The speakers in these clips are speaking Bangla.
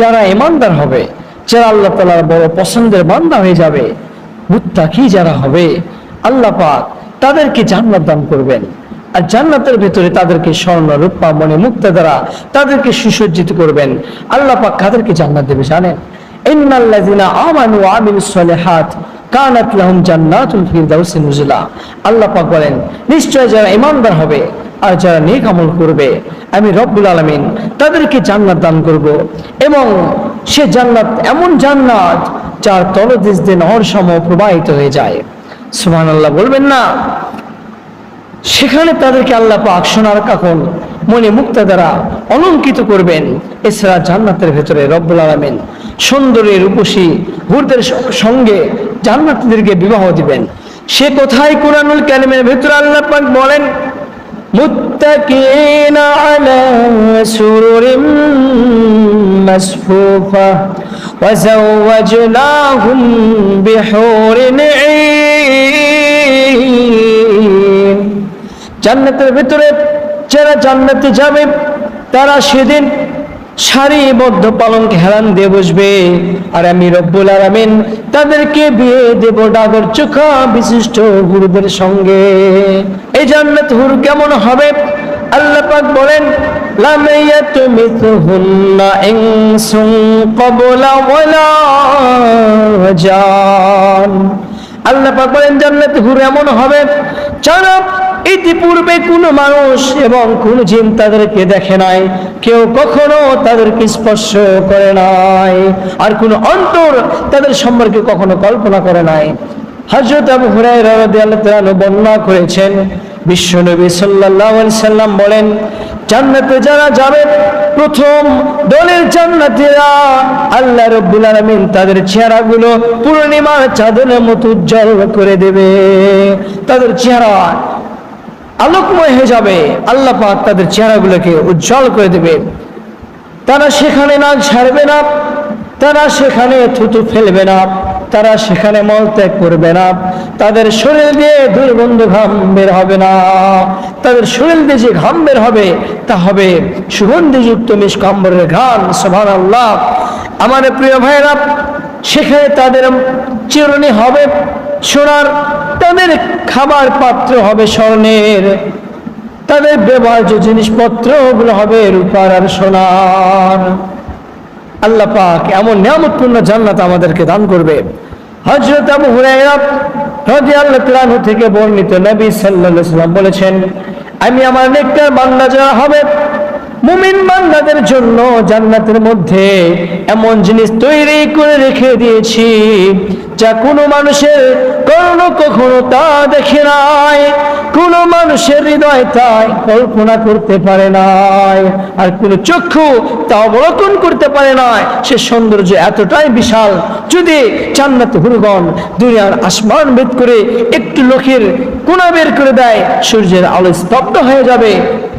যারা ইমানদার হবে, যারা আল্লাহ তালার বড় পছন্দের বান্দা হয়ে যাবে, মুত্তাকি যারা হবে, আল্লাহ পাক তাদেরকে জান্নাত দান করবেন। আর জান্নাতের ভেতরে তাদেরকে স্বর্ণ, রূপা মনে মুক্ত দ্বারা তাদেরকে সুসজ্জিত করবেন। আল্লাহ পাক কাদেরকে জান্নাত দেবে জানেন? ইন্নাল্লাযিনা আমানু ওয়া আমিলুস সালিহাত কানাত লাহুম জান্নাতুল ফিরদাউসি নুজুলা। আল্লাহ পাক বলেন, নিশ্চয় যারা ইমানদার হবে আর যারা নেক আমল করবে। আমি রব্বুল আলামিন তাদেরকে জান্নাত দান করব এবং সে জান্নাত এমন জান্নাত যার তলদেশ দিয়ে নহর প্রবাহিত হয়ে যায়। সুবহানাল্লাহ বলবেন না? সেখানে তাদেরকে আল্লাহ পাক সোনার কাকন মনে মুক্তা দ্বারা অলঙ্কিত করবেন। এছাড়া জান্নাতের ভেতরে রব্বুল আলমিন সুন্দরী রূপসী হুরদের সঙ্গে জান্নাতীদেরকে বিবাহ দিবেন। সে কোথায় কোরআনুল কালিমের ভেতরে আল্লাহ পাক বলেন? মুত্তাকিন আলা সুরুরিম মাসফুফা وزوجناهم بحور عين জান্নাতের ভিতরে যারা জান্নাতে যাবে তারা সেদিন সারিবদ্ধ পালনকে হেরান দিয়ে বসবে আর আমি রব্বুল আলামিন তাদেরকে বিয়ে দেব ডাগর চোখা বিশিষ্ট গুরুদের সঙ্গে। এই জান্নাত হুর কেমন হবে? আল্লাহ পাক বলেন, লাম ইয়াতমিথুহুন্না ইনসুন ক্বাবলা ওয়ালা জান আল্লাহ পাক বলেন, জান্নাত হুর এমন হবে যারা ইতিপূর্বে কোনো মানুষ এবং কোন জিন তাদেরকে দেখে নাই, কেউ কখনো তাদেরকে স্পর্শ করে নাই, আর কোন অন্তর তাদের সম্পর্কে কখনো কল্পনা করে নাই। হজরত আবু হুরায়রা রাদিয়াল্লাহু বর্ণনা করেছেন, বিশ্বনবী সাল্লাল্লাহু আলাইহি সাল্লাম বলেন, জান্নাতে যারা যাবে প্রথম দলের জান্নাতীরা আল্লাহ রাব্বুল আলামিন তাদের চেহারাগুলো পূর্ণিমার চাঁদের মতো উজ্জ্বল করে দেবে। তাদের চেহারা আলোকময় হয়ে যাবে। আল্লাহ পাক তাদের চেহারাগুলোকে উজ্জ্বল করে দেবে। তারা সেখানে না ছাড়বে না, তারা সেখানে থুতু ফেলবে না। তারা সেখানে মল ত্যাগ করবে না। তাদের শরীর দিয়ে দুর্গন্ধ ঘাম বের হবে না। তাদের শরীর দিয়ে যে ঘাম বের হবে, তা হবে সুগন্ধিযুক্ত মিসকাম্বরের ঘাম সোভান আল্লাহ আমার প্রিয় ভাইরা সেখানে তাদের চিরুনি হবে, সোনার তাদের খাবার পাত্র হবে স্বর্ণের। তাদের ব্যবহার্য জিনিসপত্রগুলো হবে রূপার আর সোনার। আল্লাহ পাক এমন নিয়ামতপূর্ণ জান্নাত আমাদেরকে দান করবে। হজরত আবু হুরায়রা রাদিয়াল্লাহু তাআলা থেকে বর্ণিত নবী আলাইহি সাল্লাম বলেছেন, আমি আমার নেককার বান্দা যারা হবে মুমিন বান্দাদের জন্য জান্নাতের মধ্যে এমন জিনিস তৈরি করে রেখে দিয়েছি, যা কোনো মানুষের কখনো কখনো তা দেখে নাই, কোন মানুষের হৃদয় তাই কল্পনা করতে পারে নাই, আর কোন চক্ষু তা অবলোকন করতে পারে নাই। সে সৌন্দর্য এতটাই বিশাল, যদি জান্নাত হুরগণ দুনিয়ার আসমান ভেদ করে একটু লোকের কোনা বের করে দেয়, সূর্যের আলো স্তব্ধ হয়ে যাবে,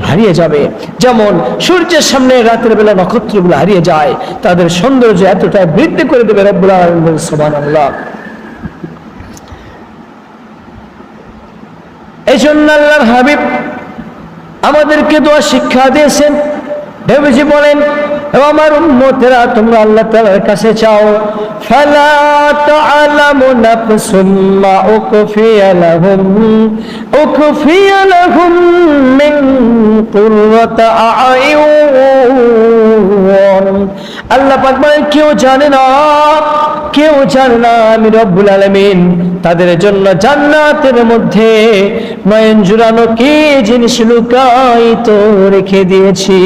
হারিয়ে যাবে। যেমন সূর্যের সামনে রাতের বেলা নক্ষত্রগুলো হারিয়ে যায়, তাদের সৌন্দর্য এতটাই বৃদ্ধি করে দেবে রব্বুল এই জন্য আল্লাহর হাবিব আমাদেরকে দোয়া শিক্ষা দিয়েছেন। ভেবেছি বলেন আমার উম্মতেরা, তোমরা আল্লাহ তাআলার কাছে চাও। ফালা তাআলামু নাফসুম মা উকফিয়া লাহুম উকফিয়া লাহুম মিন কুররাতি আয়ুন। আল্লাহ পাক বলেন, কেউ জানে না, কেউ জানে না আমি রব্বুল আলামিন তাদের জন্য জান্নাতের মধ্যে নয়ন জুড়ানো কি জিনিস লুকায়িত রেখে দিয়েছি?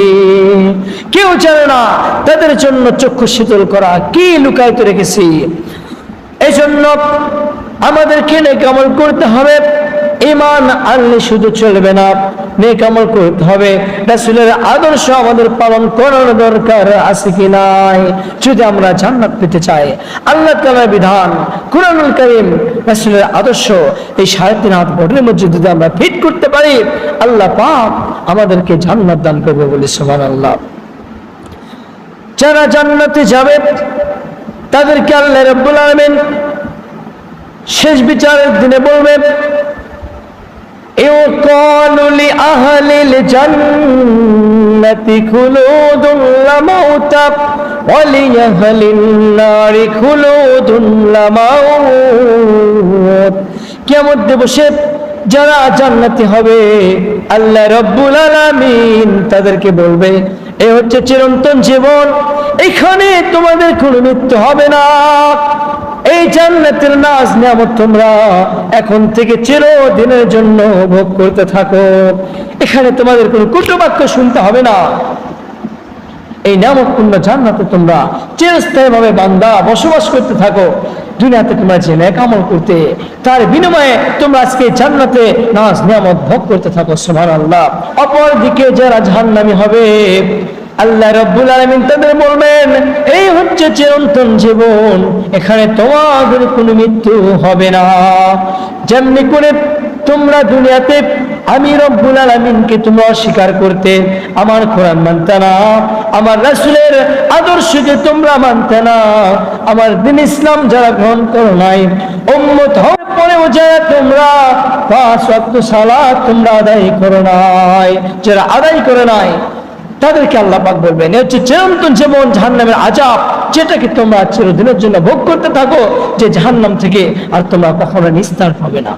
কেউ জানে না তাদের জন্য চক্ষু শীতল করা কি লুকায়িত রেখেছি? এই জন্য আমাদের কেনে কেমন করতে হবে। ইমান আনলে শুধু চলবে না। নেক আমল করতে হবে। রাসূলের আদর্শ আমাদের পালন করার দরকার আছে কি নাই? যদি আমরা জান্নাত পেতে চাই, আল্লাহ তাআলার বিধান, কুরআনুল কারীম, রাসূলের আদর্শ, এই সাড়ে তিন হাত বটের মধ্যে যদি আমরা ফিট করতে পারি, আল্লাহ পাক আমাদেরকে জান্নাত দান করবে বলে সুবহানাল্লাহ। যারা জান্নাতে যাবে, তাদেরকে আল্লাহ রাব্বুল আলামিন শেষ বিচারের দিনে বলবে يقال لأهل الجنة خلود لا موت وليهل النار خلود لا موت কেমন দিবসে যারা জান্নাতি হবে আল্লাহ রব্বুল আলামিন তাদেরকে বলবে এ হচ্ছে চিরন্তন জীবন এখানে তোমাদের কোনো মৃত্যু হবে না এই জান্নাতের নাজ নিয়ামত তোমরা এখন থেকে চিরদিনের জন্য ভোগ করতে থাকো। এখানে তোমাদের কোনো কুটবাক্য শুনতে হবে না। এই নামকপূর্ণ জান্নাতে তোমরা চিরস্থায়ী ভাবে বান্দা বসবাস করতে থাকো। দুনিয়াতে তোমরা যে ন্যাক আমল করতে, তার বিনিময়ে তোমরা আজকে জান্নাতে নাজ নিয়ামত ভোগ করতে থাকো সুবহান আল্লাহ অপর দিকে যারা জাহান্নামী হবে আল্লাহ রব্বুল আলামিন তাদের বলবেন, এই হচ্ছে চিরন্তন জীবন, এখানে তোমাদের কোনো মৃত্যু হবে না। যেমনি করে তোমরা দুনিয়াতে আমি রব্বুল আলামিনকে তোমরা অস্বীকার করতে আমার কোরআন মানতে না, আমার রাসূলের আদর্শকে তোমরা মানতে না, আমার দিন ইসলাম যারা গ্রহণ করো নাই, উম্মত হওয়ার পরেও যারা তোমরা পাঁচ সালাত তোমরা আদায় করো নাই, যারা আদায় করে নাই তাদেরকে আল্লাহ পাক বলবেন, এ হচ্ছে চিরন্তন জীবন জাহান্নামের আজাব যেটাকে তোমরা চিরদিনের জন্য ভোগ করতে থাকো, যে জাহান্নাম থেকে আর তোমরা কখনো নিস্তার পাবে না।